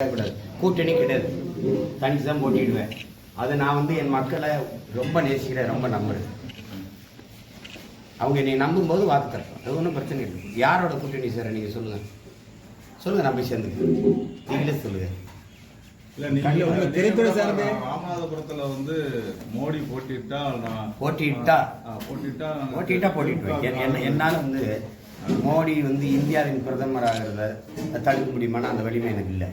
கூடாது. கூட்டணி கிடையாது. தனிச்சு தான் போட்டிடுவேன் அது நான் வந்து என் மக்களை ரொம்ப நேசிக்கிறேன் ரொம்ப நம்புறேன். அவங்க என்னை நம்பும்போது வாக்கு தரலாம் அது ஒன்றும் பிரச்சனை இல்லை. யாரோட கூட்டணி சார் நீங்கள் சொல்லுங்கள் சொல்லுங்கள் நான் போய் சேர்ந்துக்கிறேன். நீங்களே சொல்லுங்கள் ராமநாதபுரத்துல வந்து மோடி போட்டிட்டா போட்டிட்டா? போட்டிடுவேன் என்- என்ன- என்னால் வந்து மோடி வந்து இந்தியாவின் பிரதமராகிறத தடுக்க முடியுமானா அந்த வலிமை எனக்கு இல்லை.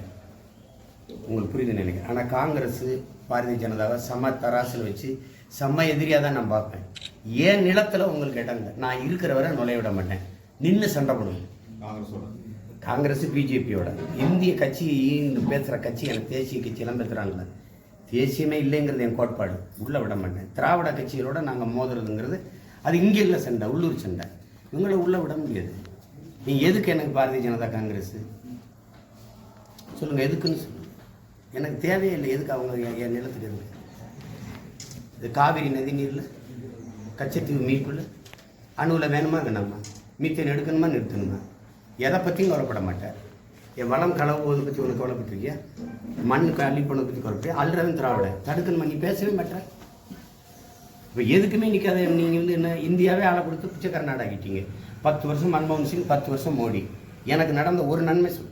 உங்களுக்கு புரியுதுன்னு நினைக்கிறேன். ஆனால் காங்கிரஸ் பாரதிய ஜனதாவை சம தராசில் வச்சு செம்ம எதிரியாக தான் நான் பார்ப்பேன். ஏன் நிலத்தில் உங்களுக்கு இடம் இல்லை? நான் இருக்கிற வரை நுழைய விட மாட்டேன். நின்று சண்டை போடுவேன் காங்கிரஸோட. காங்கிரஸ் பிஜேபியோட. இந்திய கட்சி பேசுகிற கட்சி எனக்கு தேசிய கட்சியெல்லாம் பேசுகிறாங்களே தேசியமே இல்லைங்கிறது என் கோட்பாடு. உள்ளே விட மாட்டேன். திராவிட கட்சிகளோட நாங்கள் மோதுறதுங்கிறது அது இங்கே இல்லை சண்டை உள்ளூர் சண்டை. இவங்களை உள்ளே விட முடியாது. நீ எதுக்கு எனக்கு பாரதிய ஜனதா காங்கிரஸ்? சொல்லுங்கள் எதுக்குன்னு சொல்லுங்கள் எனக்கு தேவையில்லை எதுக்கு அவங்க என் நிலத்துக்கு இருக்கு இது காவிரி நதி நீரில் கச்சத்தீவு மீட்புல அணுவில் வேணுமா வேணாமா? மீத்தேன் எடுக்கணுமா நிறுத்தணுமா? எதை பற்றியும் கவலைப்பட மாட்டேன். என் வளம் கலவுவதை பற்றி உனக்கு கவலைப்பட்டிருக்கியா? மண் அள்ளி போனதை பற்றி கவலைப்பட்டு அல்றவன் திராவிட. தடுக்கணுமா நீ பேசவே மாட்டேன். இப்போ எதுக்குமே நிற்காத நீங்கள் வந்து என்ன இந்தியாவே ஆளை கொடுத்து பிச்சைக்காரன் கர்நாடகிட்டீங்க பத்து வருஷம் மன்மோகன் சிங் பத்து வருஷம் மோடி. எனக்கு நடந்த ஒரு நன்மை சொல்லு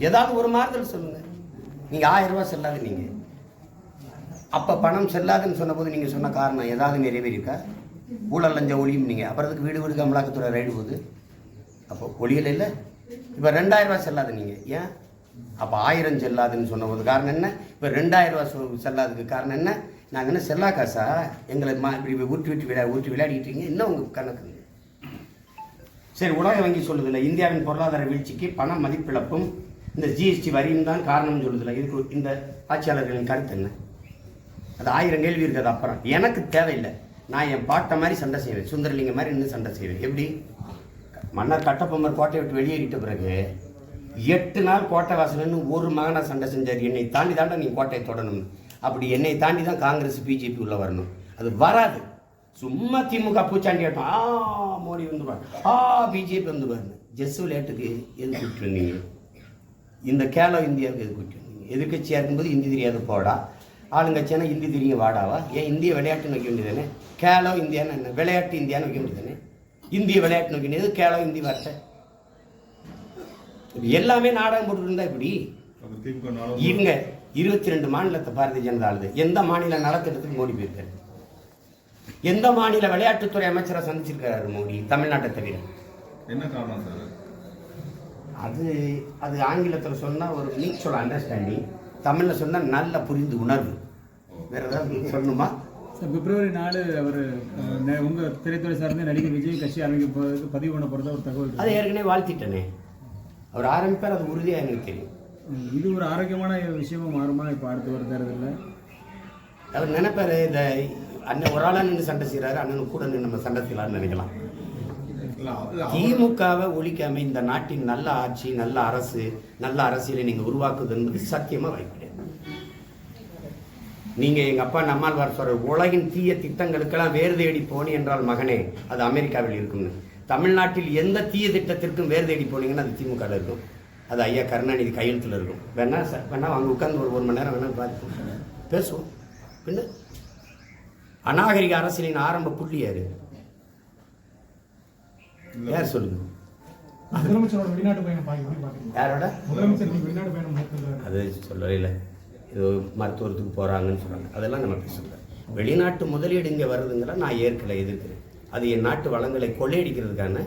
ஏதாவது ஒரு மாறுதல் சொல்லுங்கள் நீங்கள் ஆயிரம் ரூபா செல்லாது நீங்கள் அப்போ பணம் செல்லாதுன்னு சொன்னபோது நீங்கள் சொன்ன காரணம் ஏதாவது நிறைவேறியிருக்கா? ஊழல் லஞ்ச ஒளியும் நீங்கள் அப்புறத்துக்கு வீடு வீடு அமலாக்கத்துறை ரைடு போகுது. அப்போ ஒளியல இல்லை? இப்போ ரெண்டாயிரம் செல்லாது நீங்கள் ஏன்? அப்போ ஆயிரம் செல்லாதுன்னு சொன்னபோது காரணம் என்ன? இப்போ ரெண்டாயிரம் ரூபாய் சொ- செல்லாததுக்கு காரணம் என்ன? நாங்கள் என்ன செல்லா காசா? எங்களை மா இப்படி ஊற்றி விட்டு விளையா ஊற்றி விளையாடிட்டீங்க இன்னும் உங்கள் கணக்கு? சரி உலக வங்கி சொல்லுதில்லை இந்தியாவின் பொருளாதார வீழ்ச்சிக்கு பண மதிப்பிழப்பும் இந்த ஜிஎஸ்டி வரியும் தான் காரணம்னு சொல்லுதில்ல இதுக்கு இந்த ஆட்சியாளர்களின் கருத்து என்ன? அது ஆயிரம் கேள்வி இருக்குது அப்புறம். எனக்கு தேவையில்லை. நான் என் பாட்டை மாதிரி சண்டை செய்வேன். சுந்தரலிங்க மாதிரி இன்னும் சண்டை செய்வேன். எப்படி? மன்னர் கட்டபொம்மர் கோட்டையை விட்டு வெளியேறிட்ட பிறகு எட்டு நாள் கோட்டை வாசல்னு ஒரு மகனாக சண்டை செஞ்சார். என்னை தாண்டி தாண்டா நீ கோட்டையை தொடணும் அப்படி என்னை தாண்டி தான் காங்கிரஸ் பிஜேபி உள்ளே வரணும். அது வராது. சும்மா திமுக பூச்சாண்டி ஆட்டம். ஆ மோடி வந்துருவார். ஆ பிஜேபி வந்துருவார் ஜெஸ் விளையாட்டுக்கு எது கூப்பிட்டு வந்தீங்க இந்த கேலோ இந்தியாவுக்கு எது வந்தீங்க எதிர்கட்சியாக இருக்கும்போது ஹிந்தி தெரியாது போடா. ஆளுங்கட்சியான ஹிந்தி தெரியும் வாடாவா ஏன் இந்திய விளையாட்டுன்னு வைக்க வேண்டியதானே கேலோ இந்தியான்னு என்ன? விளையாட்டு இந்தியான்னு வைக்க வேண்டியதானே இந்திய விளையாட்டுன்னு வைக்க வேண்டியது கேலோ இந்தி வார்த்தை. எல்லாமே நாடகம் போட்டுட்டு இருந்தா இப்படி இவங்க இருபத்தி ரெண்டு மாநிலத்தை பாரதிய ஜனதா ஆளுது. எந்த மாநில நலத்திட்டத்துக்கு மோடி போயிருக்காரு? எந்த மாநில விளையாட்டுத்துறை அமைச்சரை சந்திச்சிருக்காரு மோடி தமிழ்நாட்டை தவிர? என்ன காரணம் சார்? அது அது ஆங்கிலத்தில் சொன்னால் ஒரு மியூச்சுவல் அண்டர்ஸ்டாண்டிங் தமிழில் சொன்னால் நல்ல புரிந்து உணர்வு. வேற ஏதாவது சொல்லணுமா? சார் பிப்ரவரி நாலு அவர் உங்க திரைத்துறை சார்ந்த நடிகர் விஜய் கட்சி ஆரம்பிக்க போறதுக்கு பதிவு பண்ண போறதா ஒரு தகவல் அதை. ஏற்கனவே வாழ்த்திட்டனே. அவர் ஆரம்பிப்பார் அது உறுதியாக எனக்கு தெரியும். இது ஒரு ஆரோக்கியமான விஷயமா மாறுமா இப்போ அடுத்து வர தேர்தலில்? அவர் நினைப்பாரு இந்த அண்ணன் ஒரு ஆளாக நின்று சண்டை செய்கிறாரு அண்ணனுக்கு கூட நின்று நம்ம சண்டை செய்யலாம்னு நினைக்கலாம். திமுகவை ஒழிக்காம இந்த நாட்டின் நல்ல ஆட்சி நல்ல அரசு நல்ல அரசியலை நீங்க உருவாக்குது என்பது சத்தியமா வாய்ப்பு நீங்கள் நீங்க எங்க அப்பா நம்மால் சொல்ற உலகின் தீய திட்டங்களுக்கெல்லாம் வேறு தேடி போனி என்றால் மகனே அது அமெரிக்காவில் இருக்கும்னு. தமிழ்நாட்டில் எந்த தீய திட்டத்திற்கும் வேறு தேடி போனீங்கன்னா அது திமுகவில் இருக்கும். அது ஐயா கருணாநிதி கையெழுத்தில் இருக்கும். வேணா சார் வேணா அங்கே உட்காந்து ஒரு ஒரு மணி நேரம் வேணா பார்த்து பேசுவோம். பின்ன அநாகரிக அரசியலின் ஆரம்ப புள்ளி யாரு யார் சொல்லுங்க முதலமைச்சரோட வெளிநாட்டு பயணம் பாக்க எப்படி பாக்குறீங்க யாரோட? முதலமைச்சர் நீங்க வெளிநாட்டு பயணம் மேற்கொள்றாரு. அது சொல்லவே இல்லை இது மருத்துவத்துக்கு போகிறாங்கன்னு சொல்கிறாங்க அதெல்லாம் நம்ம பேசல. வெளிநாட்டு முதலீடு இங்கே வருதுங்கிற நான் ஏற்கலை எதிர்க்கிறேன். அது என் நாட்டு வளங்களை கொள்ளையடிக்கிறதுக்கான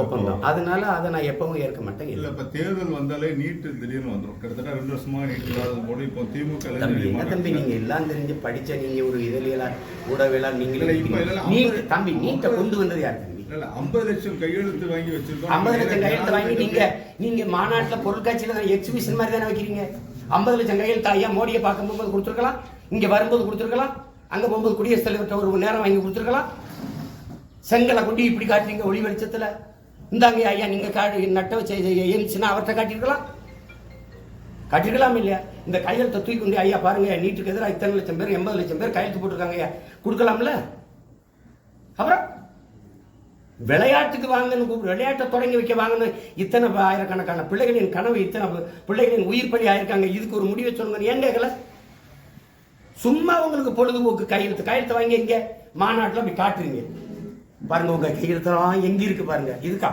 ஒப்பந்தம். அதனால அதை நான் எப்பவும் ஏற்க மாட்டேன். இல்ல இப்ப தேர்தல் வந்தாலே நீட்டு திடீர்னு வந்துரும். கிட்டத்தட்ட ரெண்டு வருஷமா நீட் இல்லாத போது இப்போ திமுக தம்பி தம்பி? நீங்கள் எல்லாம் தெரிஞ்சு படித்த நீங்கள் ஒரு இதழியலா ஊடகவியலா நீங்களே தம்பி நீட்டை கொண்டு வந்தது யார் தம்பி? இல்ல ஐம்பது லட்சம் கையெழுத்து வாங்கி வச்சிருக்கோம். ஐம்பது லட்சம் கையெழுத்து வாங்கி நீங்க நீங்க மாநாட்டுல பொருட்காட்சியில எக்ஸிபிஷன் மாதிரி தானே வைக்கிறீங்க? ஐம்பது லட்சம் கையெழுத்து ஐயா மோடியை பார்க்க போகும்போது கொடுத்துருக்கலாம் இங்க வரும்போது கொடுத்துருக்கலாம் அங்க போகும்போது குடியரசுத் தலைவர்கிட்ட ஒரு நேரம் வாங்கி கொடுத்துருக்கலாம். செங்கலை கொண்டு இப்படி காட்டுறீங்க ஒளி வெளிச்சத்துல. இந்தாங்க ஐயா நீங்க காட்டு நட்ட வச்ச எய்ம்ஸ்னா அவர்கிட்ட காட்டியிருக்கலாம். காட்டிருக்கலாம் இல்லையா? இந்த கையெழுத்தை தூக்கி கொண்டு ஐயா பாருங்க நீட்டுக்கு எதிராக இத்தனை லட்சம் பேர் எண்பது லட்சம் பேர் கையெழுத்து போட்டிருக்காங்க ஐயா. கொடுக்கலாம்ல? அப்புறம்? விளையாட்டுக்கு வாங்கன்னு கூப்பிடு. விளையாட்டை தொடங்கி வைக்க வாங்கன்னு இத்தனை ஆயிரக்கணக்கான பிள்ளைகளின் கனவு இத்தனை பிள்ளைகளின் உயிர் பலி ஆயிருக்காங்க. இதுக்கு ஒரு முடிவை சொல்லுங்க ஏன் கேட்கல சும்மா உங்களுக்கு பொழுதுபோக்கு கையெழுத்து கையெழுத்து வாங்கி இங்க. மாநாட்டில் போய் காட்டுறீங்க. பாருங்க உங்க கையெழுத்தெல்லாம் எங்க இருக்கு பாருங்க. இதுக்கா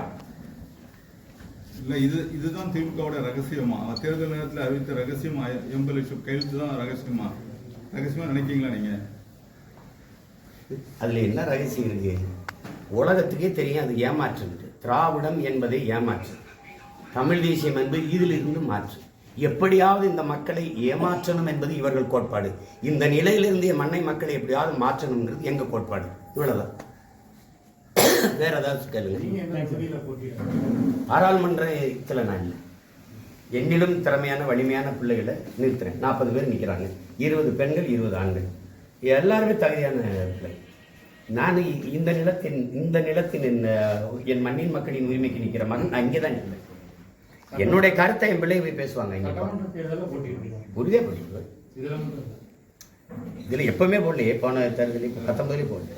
இல்ல இது இதுதான் திமுகவோட ரகசியமா? தேர்தல் நேரத்தில் அறிவித்த ரகசியமா? எண்பது லட்சம் கையெழுத்து தான் ரகசியமா? ரகசியமா நினைக்கிறீங்களா நீங்க? அதுல என்ன ரகசியம் இருக்கு? உலகத்துக்கே தெரியும் அது ஏமாற்று திராவிடம் என்பதை ஏமாற்று. தமிழ் தேசியம் என்பது இதிலிருந்து மாற்று. எப்படியாவது இந்த மக்களை ஏமாற்றணும் என்பது இவர்கள் கோட்பாடு. இந்த நிலையிலிருந்து மண்ணை மக்களை எப்படியாவது மாற்றணுங்கிறது எங்க கோட்பாடு? இவ்வளவுதான். வேற ஏதாவது கேளுங்க. பாராளுமன்றத்தில் நான் இல்லை. என்னிலும் திறமையான வலிமையான பிள்ளைகளை நிறுத்துறேன். நாற்பது பேர் நிற்கிறாங்க. இருபது பெண்கள் இருபது ஆண்கள். எல்லாருமே தகுதியான பிள்ளை. நான் இந்த நிலத்தின் இந்த நிலத்தின் என் மண்ணின் மக்களின் உரிமைக்கு நிற்கிற மகன் நான் இங்கே தான் நிற்பேன் என்னுடைய கருத்தை என் பிள்ளை போய் பேசுவாங்க இங்கே. உறுதியாக போட்டுருவேன் இதுல எப்பவுமே போடலையே போன தேர்தலில் இப்போ பத்தொன்பதுலேயும் போடல.